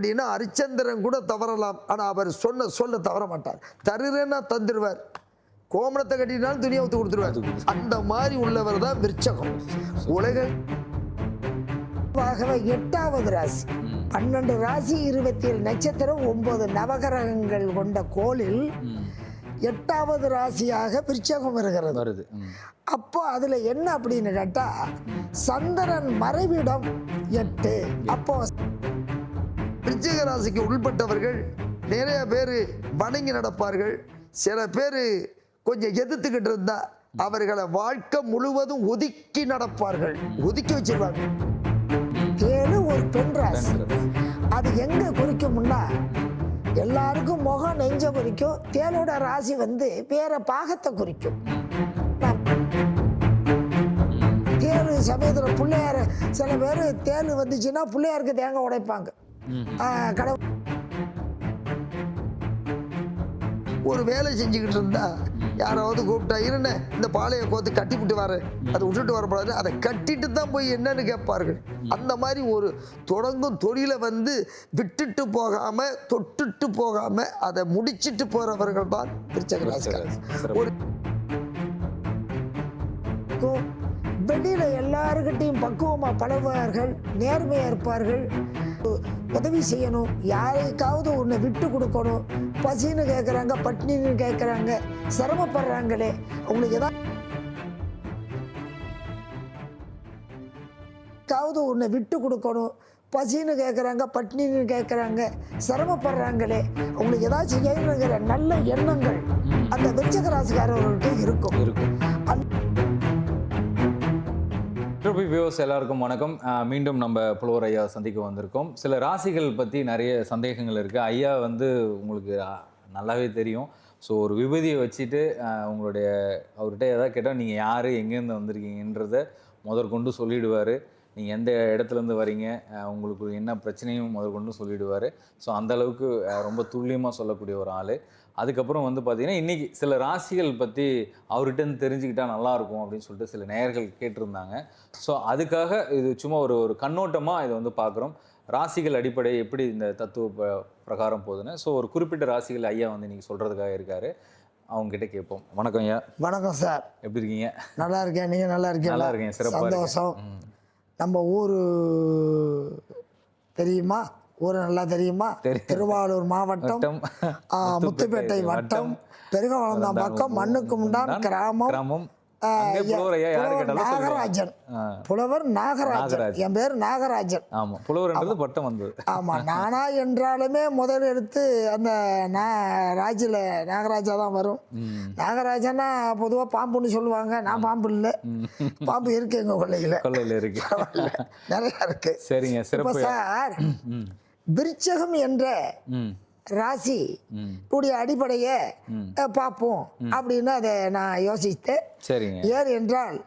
அப்படின்னா அரிச்சந்திரன் கூட தவறலாம். ஆனால் அவர் சொன்ன சொல்ல தவற மாட்டார். தருறேன்னா தந்துடுவார் கோமணத்தை கட்டினாலும் துணியை ஊற்றி கொடுத்துருவார். அந்த மாதிரி உள்ளவர் தான் விருச்சகம் உலக ஆகவே எட்டாவது ராசி. பன்னெண்டு ராசி இருபத்தி ஏழு நட்சத்திரம் ஒன்பது நவகிரகங்கள் கொண்ட கோளில் எட்டாவது ராசியாக விருச்சகம் வருகிறது. வருது. அப்போ அதுல என்ன அப்படின்னு கேட்டா சந்திரன் மறைவிடம் எட்டு. அப்போ விருச்சிக ராசிக்கு உள்பட்டவர்கள் நிறைய பேர் வணங்கி நடப்பார்கள். சில பேர் கொஞ்சம் எதிர்த்துக்கிட்டு இருந்தா அவர்களை வாழ்க்கை முழுவதும் ஒதுக்கி நடப்பார்கள். ஒதுக்கி வச்சிருவாங்க. ஏழு ஒரு பெண் ராசி. அது எங்க குறிக்கும்னா எல்லாருக்கும் முகம் நெஞ்ச குறிக்கும். தேனோட ராசி வந்து வேற பாகத்தை குறிக்கும். தேனு சமயத்தில் பிள்ளையார் சில பேர் தேனு வந்துச்சுன்னா பிள்ளையாருக்கு தேங்காய் உடைப்பாங்க. கடவுள். ஒரு வேலை செஞ்சுக்கிட்டு இருந்தா யாராவது கூப்பிட்டா இருண்ண இந்த பாளைய கோத்து கட்டி விட்டு வர. அதை விட்டுட்டு வரக்கூடாது அதை கட்டிட்டு தான் போய் என்னன்னு கேட்பார்கள். அந்த மாதிரி ஒரு தொடங்கும் தொழிலை வந்து விட்டுட்டு போகாம தொட்டுட்டு போகாம அதை முடிச்சிட்டு போறவர்கள் தான் விருச்சக ராசிக்காரர் சிறப்பு. ஒரு வெளியில எல்லாருக்கிட்டையும் பக்குவமா பழகுவார்கள் நேர்மையா இருப்பார்கள். உதவி செய்யணும். யாருக்காவது உன்னை விட்டு கொடுக்கணும். பசின்னு கேட்குறாங்க பட்னின்னு கேட்குறாங்க சிரமப்படுறாங்களே. அவங்களுக்கு ஏதாவது உன்னை விட்டு கொடுக்கணும். பசின்னு கேட்குறாங்க பட்னின்னு கேட்குறாங்க சிரமப்படுறாங்களே. அவங்களுக்கு ஏதாச்சும் செய்யணுங்கிற நல்ல எண்ணங்கள் அந்த விருச்சக ராசிக்காரர்களுக்கு இருக்கும். இருக்கும். ட்ரிபி வியூஸ் எல்லாருக்கும் வணக்கம். மீண்டும் நம்ம புலவர் ஐயா சந்திக்க வந்திருக்கோம். சில ராசிகள் பற்றி நிறைய சந்தேகங்கள் இருக்குது ஐயா வந்து உங்களுக்கு நல்லாவே தெரியும். ஸோ ஒரு விபதியை வச்சுட்டு உங்களுடைய அவர்கிட்ட ஏதாவது கேட்டால் நீங்கள் யார் எங்கேருந்து வந்திருக்கீங்கன்றத முதற்கொண்டு சொல்லிடுவார். நீங்கள் எந்த இடத்துலேருந்து வரீங்க? உங்களுக்கு என்ன பிரச்சனையும் முதற்கொண்டு சொல்லிடுவார். ஸோ அந்தளவுக்கு ரொம்ப துல்லியமாக சொல்லக்கூடிய ஒரு ஆள். அதுக்கப்புறம் வந்து பார்த்தீங்கன்னா இன்றைக்கி சில ராசிகள் பற்றி அவர்கிட்ட இருந்து தெரிஞ்சுக்கிட்டா நல்லா இருக்கும் அப்படின்னு சொல்லிட்டு சில நேயர்கள் கேட்டிருந்தாங்க. ஸோ அதுக்காக இது சும்மா ஒரு ஒரு கண்ணோட்டமாக இதை வந்து பார்க்குறோம். ராசிகள் அடிப்படை எப்படி இந்த தத்துவ பிரகாரம் போகுதுன்னு. ஸோ ஒரு குறிப்பிட்ட ராசிகள் ஐயா வந்து இன்னைக்கு சொல்கிறதுக்காக இருக்காரு. அவங்க கிட்ட கேட்போம். வணக்கம் ஐயா. வணக்கம் சார். எப்படி இருக்கீங்க? நல்லா இருக்கேன். நீங்க நல்லா இருக்கீங்க நல்லா இருக்கேன். சிறப்பாக சந்தோஷம். நம்ம ஊரு தெரியுமா? ஊரு நல்லா தெரியுமா. திருவாரூர் மாவட்டம் முத்துப்பேட்டை வட்டம் பெருகவளந்தாம் பக்கம் மண்ணுக்கு முண்டான் கிராமம். புலவர் புலவர். நாகராஜன். புலவர் நாகராஜன். என் பேர் நாகராஜன். ஆமா புலவர்ன்றது பட்டம் வந்தது. ஆமா நானா என்றாலுமே முதல் எடுத்து அந்த நா ராஜில நாகராஜா தான் வரும். நாகராஜனா பொதுவா பாம்புன்னு சொல்லுவாங்க. நான் பாம்பு இல்லை. பாம்பு இருக்கு எங்க கொள்ளையில. கொள்ளையில் இருக்கு. நிறைய இருக்கு. சரிங்க சார் விருச்சகம் என்ற ராசி உடைய அடிப்படையை பார்ப்போம் அப்படின்னு அதை நான் யோசித்தேன் ஏன் என்றால்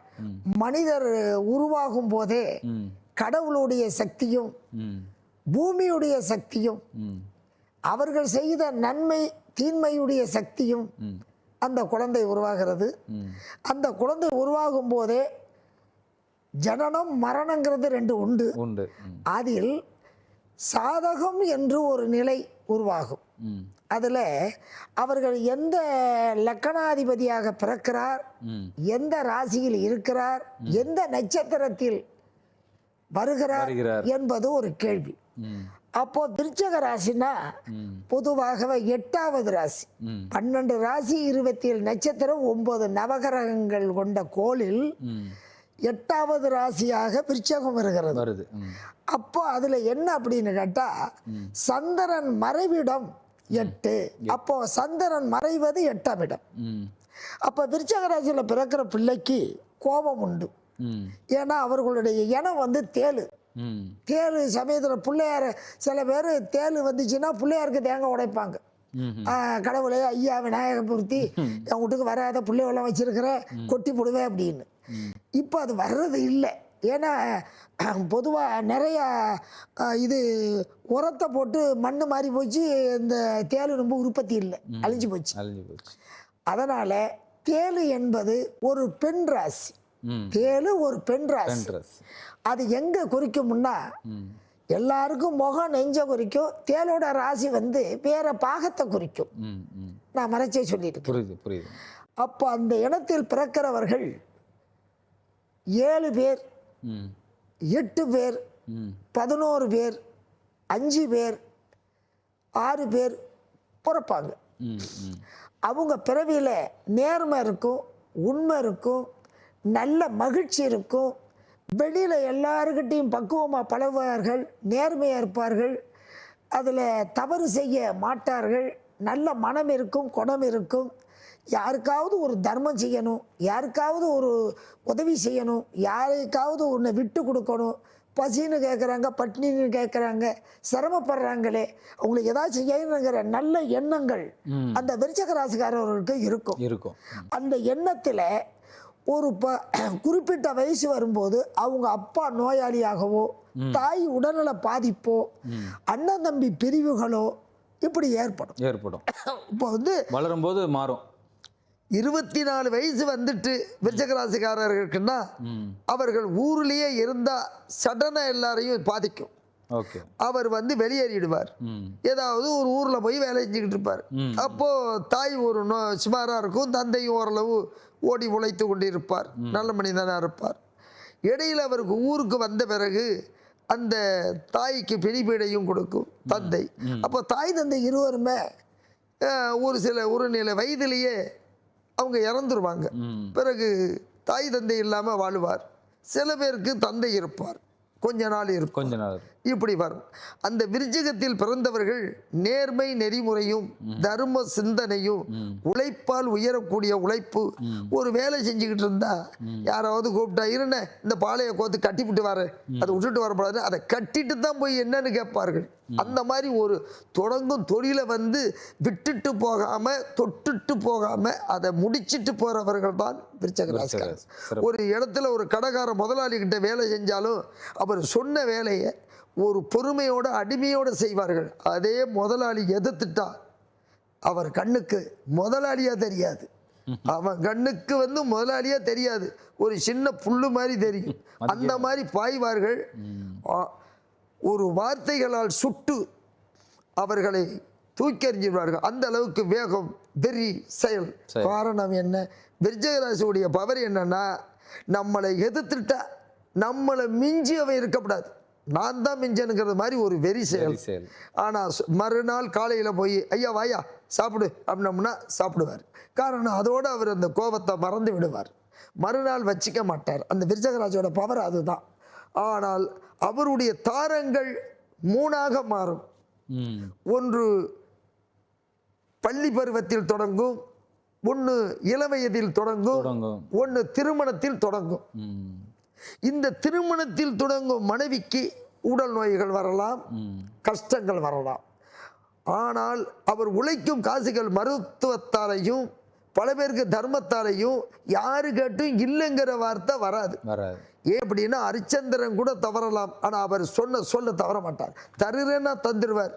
மனிதர் உருவாகும் போதே கடவுளுடைய சக்தியும் பூமியுடைய சக்தியும் அவர்கள் செய்த நன்மை தீன்மையுடைய சக்தியும் அந்த குழந்தை உருவாகிறது. அந்த குழந்தை உருவாகும் போதே ஜனனம் மரணங்கிறது ரெண்டு உண்டு. உண்டு. அதில் சாதகம் என்று ஒரு நிலை உருவாகும். அதில் அவர்கள் எந்த லக்கணாதிபதியாக பிறக்கிறார் எந்த ராசியில் இருக்கிறார் எந்த நட்சத்திரத்தில் வருகிறார். என்பது ஒரு கேள்வி. அப்போ விருச்சக ராசினா பொதுவாகவே எட்டாவது ராசி. பன்னெண்டு ராசி இருபத்தி ஏழு நட்சத்திரம் ஒன்பது நவகிரகங்கள் கொண்ட கோளில் எட்டாவது ராசியாக விருச்சகம் வருகிறது. வருது. அப்போ அதுல என்ன அப்படின்னு கேட்டா சந்திரன் மறைவிடம் எட்டு. அப்போ சந்திரன் மறைவது எட்டாம் இடம் அப்போ விருச்சக ராசியில பிறக்கிற பிள்ளைக்கு கோபம் உண்டு. ஏன்னா அவர்களுடைய இனம் வந்து தேளு. ம். தேளு சமயத்தில் பிள்ளையார் சில பேர் தேளு வந்துச்சுன்னா பிள்ளையாருக்கு தேங்காய் உடைப்பாங்க. கடவுளே ஐயா விநாயகமூர்த்தி என் வீட்டுக்கு வராத பிள்ளைவெல்லாம் வச்சிருக்கிறேன் கொட்டி போடுவேன் அப்படின்னு. இப்போ அது வர்றது இல்லை. ஏன்னா பொதுவாக நிறையா இது உரத்தை போட்டு மண் மாறி போச்சு இந்த தேளு ரொம்ப உற்பத்தி இல்லை. அழிஞ்சு போச்சு. அழிஞ்சு போச்சு. அதனால் தேளு என்பது ஒரு பெண் ராசி. தேளு ஒரு பெண் ராசி. அது எங்கே குறிக்கும்னா எல்லாருக்கும் முகம் நெஞ்ச குறிக்கும் தேளோட ராசி வந்து வேற பாகத்தை குறிக்கும். நான் மறைச்சே சொல்லிட்டு. புரியுது புரியுது. அப்போ அந்த இனத்தில் பிறக்கிறவர்கள் ஏழு பேர் எட்டு பேர் பதினோரு பேர் அஞ்சு பேர் ஆறு பேர் பிறப்பாங்க. அவங்க பிறவியில் நேர்மை இருக்கும் உண்மை இருக்கும் நல்ல மகிழ்ச்சி இருக்கும். வெளியில் எல்லாருக்கிட்டையும் பக்குவமாக பழகுவார்கள் நேர்மையாக இருப்பார்கள் அதில் தவறு செய்ய மாட்டார்கள் நல்ல மனம் இருக்கும் குணம் இருக்கும். யாருக்காவது ஒரு தர்மம் செய்யணும் யாருக்காவது ஒரு உதவி செய்யணும் யாருக்காவது ஒன்று விட்டு கொடுக்கணும். பசின்னு கேட்குறாங்க பட்னின்னு கேட்குறாங்க சிரமப்படுறாங்களே அவங்களுக்கு ஏதாச்சும் செய்யணுங்கிற நல்ல எண்ணங்கள். அந்த விருச்சக ராசிக்காரர்களுக்கு இருக்கும். இருக்கும். அந்த எண்ணத்தில் ஒரு ப குறிப்பிட்ட வயசு வரும்போது அவங்க அப்பா நோயாளியாகவோ தாய் உடல்நல பாதிப்போ அண்ணன் தம்பி பிரிவுகளோ இப்படி ஏற்படும். ஏற்படும். இப்போ வந்து வளரும்போது மாறும். இருபத்தி நாலு வயசு வந்துட்டு விருச்சக ராசிக்காரர்களுக்குன்னா ம். அவர்கள் ஊர்லயே இருந்தா சடனா எல்லாரையும் பாதிக்கும். அவர் வந்து வெளியேறிடுவார். ஏதாவது ஒரு ஊர்ல போய் வேலை செஞ்சுக்கிட்டு இருப்பார். அப்போ தாய் ஒரு சுமாரா இருக்கும். தந்தையும் ஓரளவு ஓடி உழைத்து கொண்டிருப்பார். நல்ல மனிதனா இருப்பார். இடையில அவருக்கு ஊருக்கு வந்த பிறகு அந்த தாய்க்கு பிடிப்பீடையும் கொடுக்கும் தந்தை. அப்போ தாய் தந்தை இருவருமே ஒரு சில ஒரு நில வயதிலேயே அவங்க இறந்துருவாங்க. பிறகு தாய் தந்தை இல்லாமல் வாழுவார். சில பேருக்கு தந்தை இருப்பார். கொஞ்ச நாள் இருக்கும். கொஞ்ச நாள் இப்படி வரும். அந்த விருச்சிகத்தில் பிறந்தவர்கள் நேர்மை நெறிமுறையும் தர்ம சிந்தனையும் உழைப்பால் உயரக்கூடிய உழைப்பு ஒரு வேலை செஞ்சுக்கிட்டு இருந்தா யாராவது கூப்பிட்டா இருண்ணே இந்த பாளைய கோத்து கட்டிவிட்டு வர அதை விட்டுட்டு வரக்கூடாது அதை கட்டிட்டு தான் போய் என்னன்னு கேட்பார்கள். அந்த மாதிரி ஒரு தொடங்கும் தொழிலை வந்து விட்டுட்டு போகாம தொட்டுட்டு போகாம அதை முடிச்சிட்டு போறவர்கள் தான் விருச்சக ராசிக்காரர் சிறப்பு. ஒரு இடத்துல ஒரு கடைக்கார முதலாளி கிட்ட வேலை செஞ்சாலும் அவர் சொன்ன வேலையை ஒரு பொறுமையோட அடிமையோட செய்வார்கள். அதே முதலாளி எதிர்த்துட்டா அவர் கண்ணுக்கு முதலாளியா தெரியாது. அவன் கண்ணுக்கு வந்து முதலாளியா தெரியாது. ஒரு சின்ன புல்லு மாதிரி தெரியும். அந்த மாதிரி பாய்வார்கள். ஒரு வார்த்தைகளால் சுட்டு அவர்களை தூக்கி எறிஞ்சிடுவார்கள் அந்த அளவுக்கு வேகம் வெறி செயல். காரணம் என்ன? விருச்சகராசியுடைய பவர் என்னன்னா நம்மளை எதிர்த்துட்டா நம்மளை மிஞ்சி அவன் இருக்கக்கூடாது. நான் தான் மிஞ்சனுங்கிறது மாதிரி ஒரு வெறி செயல். ஆனால் மறுநாள் காலையில் போய் ஐயா வாயா சாப்பிடு அப்படின்னோம்னா சாப்பிடுவார். காரணம் அதோடு அவர் அந்த கோபத்தை மறந்து விடுவார். மறுநாள் வச்சிக்க மாட்டார். அந்த விருச்சகராஜோட பவர் அதுதான். ஆனால் அவருடைய தாரங்கள் மூணாக மாறும். ஒன்று பள்ளி பருவத்தில் தொடங்கும். ஒன்று இளவயதில் தொடங்கும். ஒன்று திருமணத்தில் தொடங்கும். இந்த திருமணத்தில் தொடங்கும் மனைவிக்கு உடல் நோய்கள் வரலாம் கஷ்டங்கள் வரலாம். ஆனால் அவர் உழைக்கும் காசுகள் மருத்துவத்தாலையும் பல பேருக்கு தர்மத்தாலையும் யாரு கேட்டும் இல்லைங்கிற வார்த்தை வராது. வராது. ஏன் அப்படின்னா அரிச்சந்திரன் கூட தவறலாம். ஆனால் அவர் சொன்ன சொல்ல தவற மாட்டார். தருறேன்னா தந்துடுவார்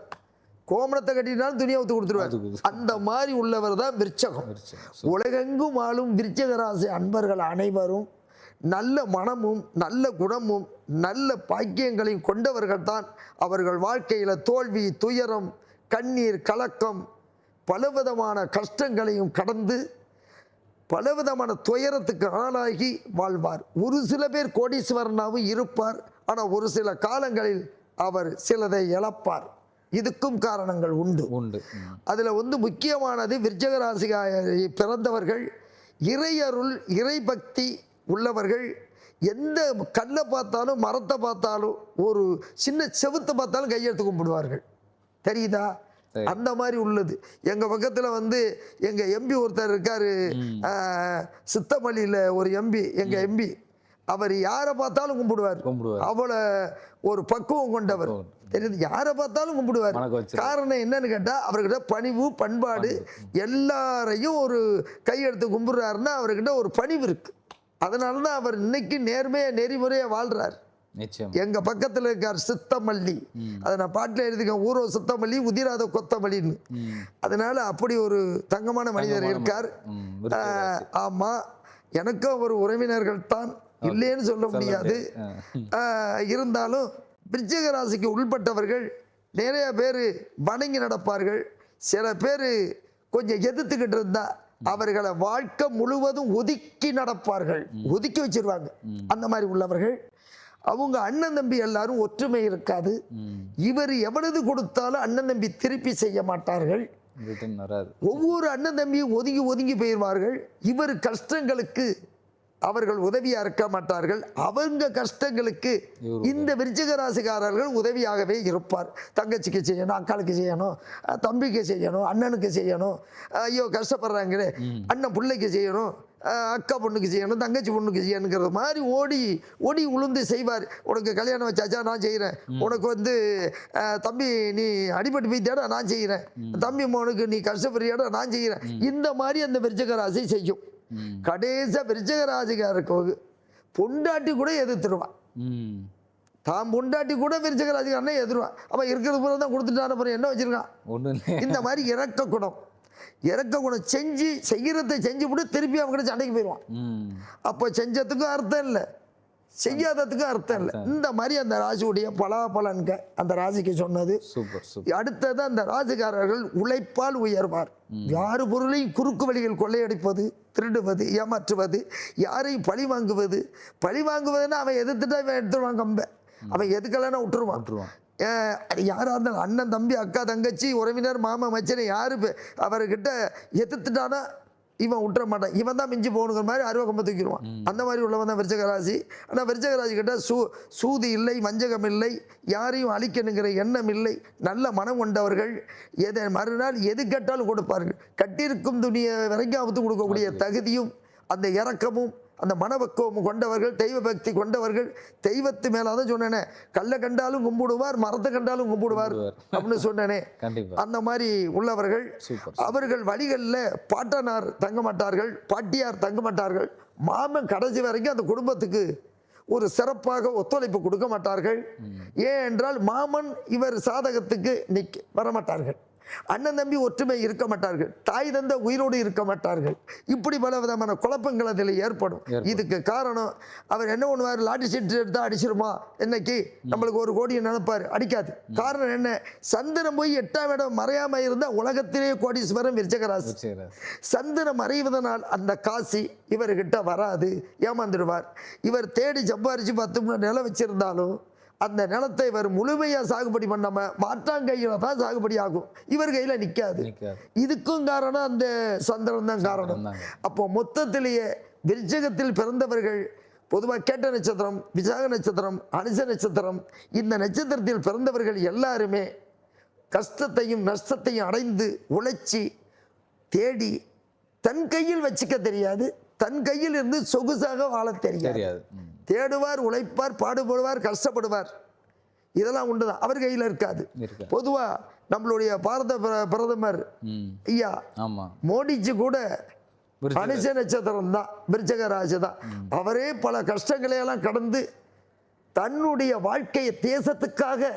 கோமணத்தை கட்டினாலும் துணியை ஊத்து கொடுத்துருவார். அந்த மாதிரி உள்ளவர் தான் விருச்சகம். விருச்சகம். உலகெங்கும் ஆளும் விருச்சக ராசி அன்பர்கள் அனைவரும் நல்ல மனமும் நல்ல குணமும் நல்ல பாக்கியங்களையும் கொண்டவர்கள் தான் அவர்கள் வாழ்க்கையில் தோல்வி துயரம் கண்ணீர் கலக்கம் பலவிதமான கஷ்டங்களையும் கடந்து பலவிதமான துயரத்துக்கு ஆளாகி வாழ்வார். ஒரு சில பேர் கோடீஸ்வரனாகவும் இருப்பார். ஆனால் ஒரு சில காலங்களில் அவர் சிலதை இழப்பார். இதுக்கும் காரணங்கள் உண்டு. உண்டு. அதில் வந்து முக்கியமானது விருச்சக ராசிகாரி பிறந்தவர்கள். இறையருள் இறைபக்தி உள்ளவர்கள் எந்த கல்லை பார்த்தாலும் மரத்தை பார்த்தாலும் ஒரு சின்ன செவுத்தை பார்த்தாலும் கையெழுத்து கும்பிடுவார்கள். தெரியுதா. அந்த மாதிரி உள்ளது. எங்க பக்கத்துல வந்து எங்க எம்பி ஒருத்தர் இருக்காரு. சித்தமல்லியில ஒரு எம்பி எங்க எம்பி அவர் யாரை பார்த்தாலும் கும்பிடுவார். அவளை ஒரு பக்குவம் கொண்டவர். தெரியுது? யாரை பார்த்தாலும் கும்பிடுவார். காரணம் என்னன்னு கேட்டா அவர்கிட்ட பணிவு பண்பாடு எல்லாரையும் ஒரு கையெடுத்து கும்பிடுறாருன்னா அவர்கிட்ட ஒரு பணிவு இருக்கு. அதனால தான் அவர் இன்னைக்கு நேர்மையா நெறிமுறையா வாழ்றார். நிச்சயம். எங்க பக்கத்துல இருக்கார் சித்தமல்லி. அதை நான் பாட்டில் எழுதிக்கேன் ஊரோ சித்தமல்லி உதிராத கொத்தமல்லின்னு. அதனால அப்படி ஒரு தங்கமான மனிதர் இருக்கார். ஆமா எனக்கும் ஒரு உறவினர்கள் தான். இல்லைன்னு சொல்ல முடியாது. இருந்தாலும் விருச்சிக ராசிக்கு உள்பட்டவர்கள் நிறைய பேர் வணங்கி நடப்பார்கள். சில பேர் கொஞ்சம் எதிர்த்துக்கிட்டு இருந்தா அவர்களை வாழ்க்கை முழுவதும் ஒதுக்கி நடப்பார்கள். ஒதுக்கி வச்சிருவாங்க. அந்த மாதிரி உள்ளவர்கள். அவங்க அண்ணன் தம்பி எல்லாரும் ஒற்றுமை இருக்காது. இவர் எவ்வளவு கொடுத்தாலும் அண்ணன் தம்பி திருப்பி செய்ய மாட்டார்கள். ஒவ்வொரு அண்ணன் தம்பியும் ஒதுங்கி ஒதுங்கி போயிடுவார்கள் இவர் கஷ்டங்களுக்கு அவர்கள் உதவியா இருக்க மாட்டார்கள். அவங்க கஷ்டங்களுக்கு இந்த விருச்சிக ராசிக்காரர்கள் உதவியாகவே இருப்பார். தங்கச்சிக்கு செய்யணும் அக்காளுக்கு செய்யணும் தம்பிக்கு செய்யணும் அண்ணனுக்கு செய்யணும். ஐயோ கஷ்டப்படுறாங்களே. அண்ணன் பிள்ளைக்கு செய்யணும் அக்கா பொண்ணுக்கு செய்யணும் தங்கச்சி பொண்ணுக்கு செய்யணுங்கிற மாதிரி ஓடி ஓடி உளுந்து செய்வார். உனக்கு கல்யாணம் வச்சாச்சா நான் செய்கிறேன் உனக்கு வந்து தம்பி நீ அடிபட்டு போயிட்டாடா நான் செய்கிறேன் தம்பி மோனுக்கு நீ கஷ்டப்படுறியாடா நான் செய்கிறேன் இந்த மாதிரி அந்த விருச்சிக ராசி செய்யும். ம். கடைசியாக விருச்சிக ராசிக்காரருக்கு பொண்டாட்டி கூட எதிர்த்துருவான். தான் பொண்டாட்டி கூட விருச்சிக ராசிக்காரனே எதிர்வான் அவன் இருக்கிறது பூரா தான் கொடுத்துட்டான அப்புறம் என்ன வச்சிருக்கான்? இல்லை இந்த மாதிரி இறக்க குணம். இறக்க குணம் செஞ்சு செய்கிறத செஞ்சு விட்டு திருப்பி அவங்க கிட்ட சண்டைக்கு போயிடுவான். அப்போ செஞ்சதுக்கும் அர்த்தம் இல்லை. செய்யாததுக்கும் அர்த்தம் இல்லை. இந்த மாதிரி அந்த ராசியுடைய பலாபலன்க அந்த ராசிக்கு சொன்னது. அடுத்தது அந்த ராசிக்காரர்கள் உழைப்பால் உயர்வார். யாரு பொருளையும் குறுக்கு வழிகள் கொள்ளையடிப்பது திருடுவது ஏமாற்றுவது யாரையும் பழி வாங்குவது பழி வாங்குவதுன்னா அவன் எதிர்த்துட்டா இவன் எடுத்துருவான் கம்ப. அவன் எதுக்கெல்லாம் விட்டுருவான். விட்டுருவான். ஏன், அது யாரா இருந்தாலும் அண்ணன் தம்பி அக்கா தங்கச்சி உறவினர் மாமா மச்சனை யாரு அவர்கிட்ட எதிர்த்துட்டானா இவன் விட்டுற மாட்டான் இவன் தான் மிஞ்சி போகணுங்கிற மாதிரி அருவ கம்ப தூக்கிடுவான் அந்த மாதிரி உள்ளவன் தான் விருச்சக ராசி ஆனால் விருச்சக ராசி கிட்ட சூ சூது இல்லை வஞ்சகம் இல்லை யாரையும் அழிக்கணுங்கிற எண்ணம் இல்லை. நல்ல மனம் கொண்டவர்கள் எதை மறுநாள் எது கேட்டாலும் கொடுப்பார்கள். கட்டியிருக்கும் துணியை வரைக்கும் அவுத்து கொடுக்கக்கூடிய தகுதியும் அந்த இரக்கமும் அந்த மனப்பக்குவம் கொண்டவர்கள் தெய்வ பக்தி கொண்டவர்கள் தெய்வத்து மேலே தான் சொன்னேனே கல்லை கண்டாலும் கும்பிடுவார் மரத்தை கண்டாலும் கும்பிடுவார் அப்படின்னு சொன்னேனே. அந்த மாதிரி உள்ளவர்கள் அவர்கள் வழிகளில் பாட்டனார் தங்க மாட்டார்கள் பாட்டியார் தங்க மாட்டார்கள். மாமன் கடைசி வரைக்கும் அந்த குடும்பத்துக்கு ஒரு சிறப்பாக ஒத்துழைப்பு கொடுக்க மாட்டார்கள். ஏன் என்றால் மாமன் இவர் சாதகத்துக்கு நிக்க வரமாட்டார்கள். அண்ணன் தம்பி ஒற்றுமை இருக்க மாட்டார்கள். தாய் தந்த உயிரோடு இருக்க மாட்டார்கள். இப்படி பல விதமான குழப்பங்கள் அதில் ஏற்படும். இதுக்கு காரணம் அவர் என்ன பண்ணுவார்? லாட்டி சீட்டு எடுத்தா அடிச்சிருமா? இன்னைக்கு நம்மளுக்கு ஒரு கோடியை நினைப்பார். அடிக்காது. காரணம் என்ன? சந்திரன் போய் எட்டாம் இடம் மறையாம இருந்தா உலகத்திலே கோடீஸ்வரன் விருச்சகராசி. சந்திரன் மறைவதனால் அந்த காசி இவர்கிட்ட வராது ஏமாந்துடுவார். இவர் தேடி சம்பாரிச்சு பத்து மூணு நிலம் வச்சிருந்தாலும் அந்த நிலத்தை இவர் முழுமையா சாகுபடி பண்ணாம மாற்றாங்கையில தான் சாகுபடி ஆகும். இவர் கையில நிற்காது இதுக்கும் காரணம் அந்த சந்திரன் தான் காரணம். அப்போ மொத்தத்திலேயே விருச்சகத்தில் பிறந்தவர்கள் பொதுவாக கேட்ட நட்சத்திரம் விசாக நட்சத்திரம் அனுச நட்சத்திரம் இந்த நட்சத்திரத்தில் பிறந்தவர்கள் எல்லாருமே கஷ்டத்தையும் நஷ்டத்தையும் அடைந்து உழைச்சி தேடி தன் கையில் வச்சுக்க தெரியாது. தன் கையில் இருந்து சொகுசாக வாழ தெரியாது. தேடுவார் உழைப்பார் பாடுபடுவார் கஷ்டப்படுவார். இதெல்லாம் உண்டுதான் அவர் கையில் இருக்காது. இருக்கா பொதுவாக நம்மளுடைய பாரத பிர- பிரதமர் ஐயா மோடிஜி கூட அனுச நட்சத்திரம் தான் விருச்சக ராசி தான். அவரே பல கஷ்டங்களை எல்லாம் கடந்து தன்னுடைய வாழ்க்கையை தேசத்துக்காக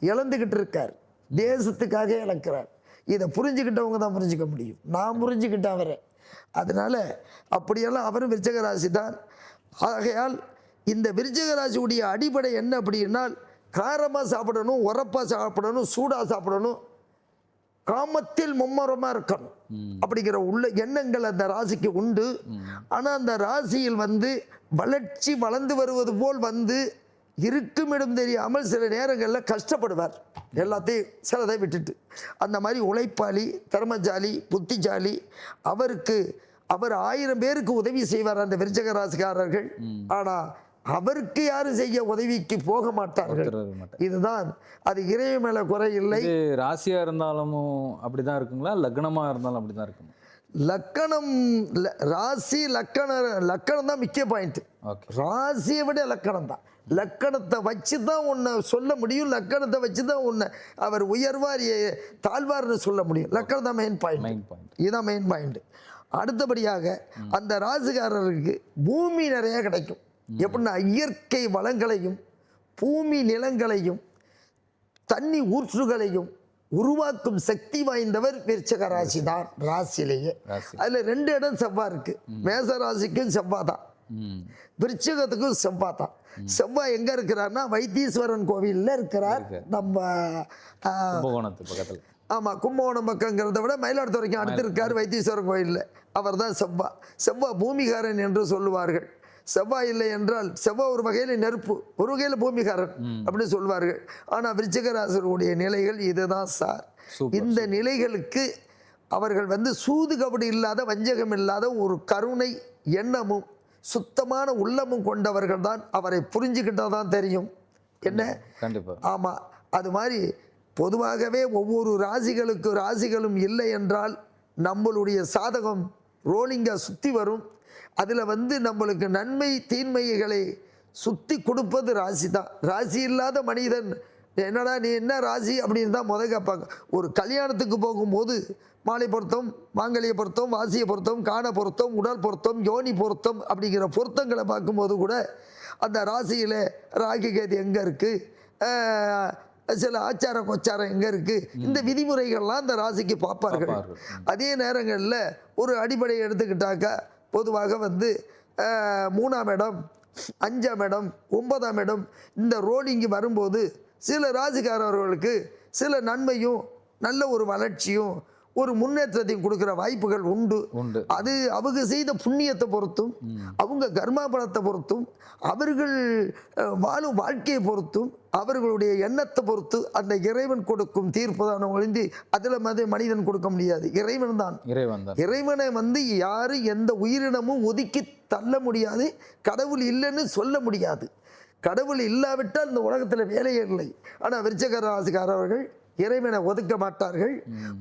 இழந்துகிட்டு இருக்கார். தேசத்துக்காக இழக்கிறார். இதை புரிஞ்சுக்கிட்டவங்க தான் புரிஞ்சுக்க முடியும். நான் புரிஞ்சுக்கிட்டேன் அவரை. அதனால அப்படியெல்லாம் அவரும் விருச்சக ராசி தான். ஆகையால் இந்த விருச்சக ராசியுடைய அடிப்படை என்ன அப்படின்னால் காரமாக சாப்பிடணும் உரப்பாக சாப்பிடணும் சூடாக சாப்பிடணும் காமத்தில் மும்மரமாக இருக்கணும். அப்படிங்கிற உள்ள எண்ணங்கள் அந்த ராசிக்கு உண்டு. ஆனால் அந்த ராசியில் வந்து வளர்ச்சி வளர்ந்து வருவது போல் வந்து இருக்குமிடம் தெரியாமல் சில நேரங்களில் கஷ்டப்படுவார். எல்லாத்தையும் சிலதை விட்டுட்டு. அந்த மாதிரி உழைப்பாளி திறமஜாலி புத்திசாலி அவருக்கு அவர் ஆயிரம் பேருக்கு உதவி செய்வார் அந்த விருச்சக ராசிக்காரர்கள். ஆனால் அவருக்கு யாரும் செய்ய உதவிக்கு போக மாட்டார்கள். இதுதான். அது இறைவ மேல குறை இல்லை. ராசியா இருந்தாலும் அப்படிதான் இருக்குங்களா? லக்னமா இருந்தாலும் அப்படிதான் இருக்குமா? லக்கணம் ராசி லக்கண லக்கணம் தான் முக்கிய பாயிண்ட் ஓகே. ராசியை விட லக்கணம் தான். லக்கணத்தை வச்சு தான் உன்னை சொல்ல முடியும். லக்கணத்தை வச்சு தான் உன்னை அவர் உயர்வார் தாழ்வார்னு சொல்ல முடியும். லக்கணம் தான் மெயின் பாயிண்ட் இதுதான் மெயின் பாயிண்ட் அடுத்தபடியாக அந்த ராசிக்காரருக்கு பூமி நிறைய கிடைக்கும். எப்படின்னா இயற்கை வளங்களையும் பூமி நிலங்களையும் தண்ணி ஊற்றுகளையும் உருவாக்கும் சக்தி வாய்ந்தவர் விருச்சக ராசி தான் ராசியிலேயே. ராசி. அதில் ரெண்டு இடம் செவ்வாய் இருக்கு. மேச ராசிக்கும் செவ்வாய் தான். விருச்சிகத்துக்கும் செவ்வாய் தான். செவ்வாய் எங்க இருக்கிறார்னா வைத்தீஸ்வரன் கோவில்ல இருக்கிறார் நம்ம கும்பகோணத்து பக்கத்தில். ஆமா கும்பகோணம் பக்கங்கிறத விட மயிலாடுதுறைக்கு அடுத்து இருக்கார் வைத்தீஸ்வரன் கோயிலில். அவர் தான் செவ்வாய் செவ்வாய் பூமிகாரன் என்று சொல்லுவார்கள். செவ்வாய் இல்லை என்றால் செவ்வாய் ஒரு வகையில் நெருப்பு ஒரு வகையில் பூமிகாரன் அப்படின்னு சொல்வார்கள். ஆனால் விருச்சிகராசருடைய நிலைகள் இதுதான் சார். இந்த நிலைகளுக்கு அவர்கள் வந்து சூது கபடி இல்லாத வஞ்சகம் இல்லாத ஒரு கருணை எண்ணமும் சுத்தமான உள்ளமும் கொண்டவர்கள் தான். அவரை புரிஞ்சுக்கிட்டால் தான் தெரியும். என்ன? கண்டிப்பா ஆமாம் அது மாதிரி பொதுவாகவே ஒவ்வொரு ராசிகளுக்கு ராசிகளும் இல்லை என்றால் நம்மளுடைய சாதகம் ரோலிங்காக சுற்றி வரும். அதில் வந்து நம்மளுக்கு நன்மை தீன்மைகளை சுற்றி கொடுப்பது ராசி தான். ராசி இல்லாத மனிதன் என்னடா நீ என்ன ராசி அப்படின்னு தான் முத கேட்பாங்க. ஒரு கல்யாணத்துக்கு போகும்போது மாலை பொருத்தம் மாங்கலிய பொருத்தம் வாசிய பொருத்தம் காண பொருத்தம் உடல் பொருத்தம் யோனி பொருத்தம் அப்படிங்கிற பொருத்தங்களை பார்க்கும்போது கூட அந்த ராசியில் ராகி கேது எங்கே இருக்குது சில ஆச்சார கொச்சாரம் எங்கே இருக்குது இந்த விதிமுறைகள்லாம் அந்த ராசிக்கு பார்ப்பார்கள். அதே நேரங்களில் ஒரு அடிப்படை எடுத்துக்கிட்டாக்கா பொதுவாக வந்து மூணாம் இடம் அஞ்சாம் இடம் ஒன்பதாம் இடம் இந்த ரோலிங்கு வரும்போது சில ராசிக்காரர்களுக்கு சில நன்மையும் நல்ல ஒரு வளர்ச்சியும் ஒரு முன்னேற்றத்தையும் கொடுக்குற வாய்ப்புகள் உண்டு. உண்டு. அது அவங்க செய்த புண்ணியத்தை பொறுத்தும் அவங்க கர்மா பலத்தை பொறுத்தும் அவர்கள் வாழும் வாழ்க்கையை பொறுத்தும் அவர்களுடைய எண்ணத்தை பொறுத்து அந்த இறைவன் கொடுக்கும் தீர்ப்பு தான். ஒழிந்து அதில் மத மனிதன் கொடுக்க முடியாது. இறைவன் தான். இறைவன் தான். இறைவனை வந்து யாரும் எந்த உயிரினமும் ஒதுக்கி தள்ள முடியாது. கடவுள் இல்லைன்னு சொல்ல முடியாது. கடவுள் இல்லாவிட்டால் இந்த உலகத்தில் வேலையே இல்லை. ஆனால் விருச்சக ராசிக்காரர்கள் இறைவனை ஒதுக்க மாட்டார்கள்.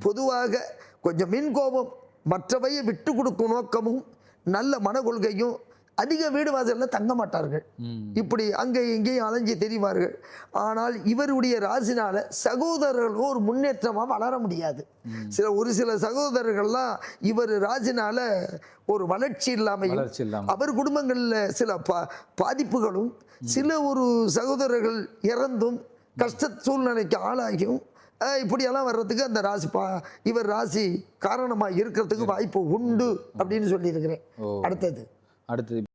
பொதுவாக கொஞ்சம் மின் கோபம் மற்றவையை விட்டு கொடுக்கும் நோக்கமும் நல்ல மனக்கொள்கையும் அதிக வீடு வாசலில் தங்க மாட்டார்கள். இப்படி அங்கே இங்கேயும் அலைஞ்சு தெரிவார்கள். ஆனால் இவருடைய ராசினால சகோதரர்களும் ஒரு முன்னேற்றமாக வளர முடியாது. சில ஒரு சில சகோதரர்கள்லாம் இவர் ராசினால ஒரு வளர்ச்சி இல்லாமையும் அவர் குடும்பங்களில் சில பா பாதிப்புகளும் சில ஒரு சகோதரர்கள் இறந்தும் கஷ்ட சூழ்நிலைக்கு ஆளாகியும் இப்படியெல்லாம் வர்றதுக்கு அந்த ராசி பா இவர் ராசி காரணமாக இருக்கிறதுக்கு வாய்ப்பு உண்டு அப்படின்னு சொல்லியிருக்கிறேன். அடுத்தது. அடுத்தது